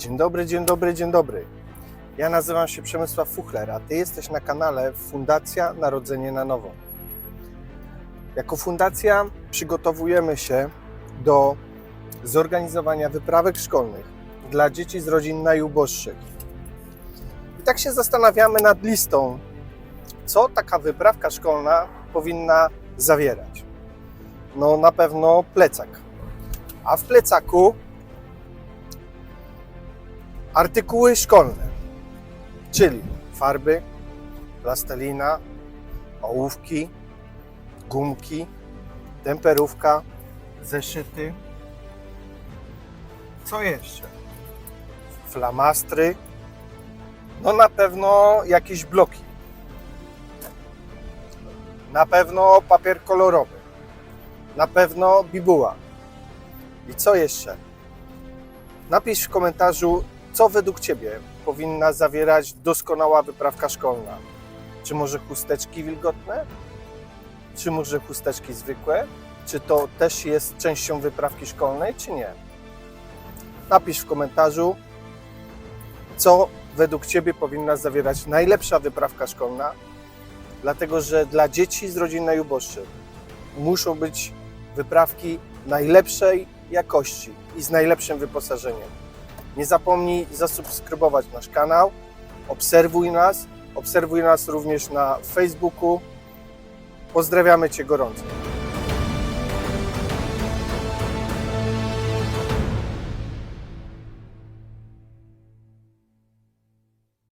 Dzień dobry, dzień dobry, dzień dobry. Ja nazywam się Przemysław Fuchler, a Ty jesteś na kanale Fundacja Narodzenie na Nowo. Jako fundacja przygotowujemy się do zorganizowania wyprawek szkolnych dla dzieci z rodzin najuboższych. I tak się zastanawiamy nad listą, co taka wyprawka szkolna powinna zawierać. No na pewno plecak. A w plecaku artykuły szkolne, czyli farby, plastelina, ołówki, gumki, temperówka, zeszyty. Co jeszcze? Flamastry. No na pewno jakieś bloki. Na pewno papier kolorowy. Na pewno bibuła. I co jeszcze? Napisz w komentarzu, co według Ciebie powinna zawierać doskonała wyprawka szkolna. Czy może chusteczki wilgotne? Czy może chusteczki zwykłe? Czy to też jest częścią wyprawki szkolnej, czy nie? Napisz w komentarzu, co według Ciebie powinna zawierać najlepsza wyprawka szkolna, dlatego że dla dzieci z rodzin najuboższych muszą być wyprawki najlepszej jakości i z najlepszym wyposażeniem. Nie zapomnij zasubskrybować nasz kanał, obserwuj nas, obserwuj nas również na Facebooku. Pozdrawiamy Cię gorąco.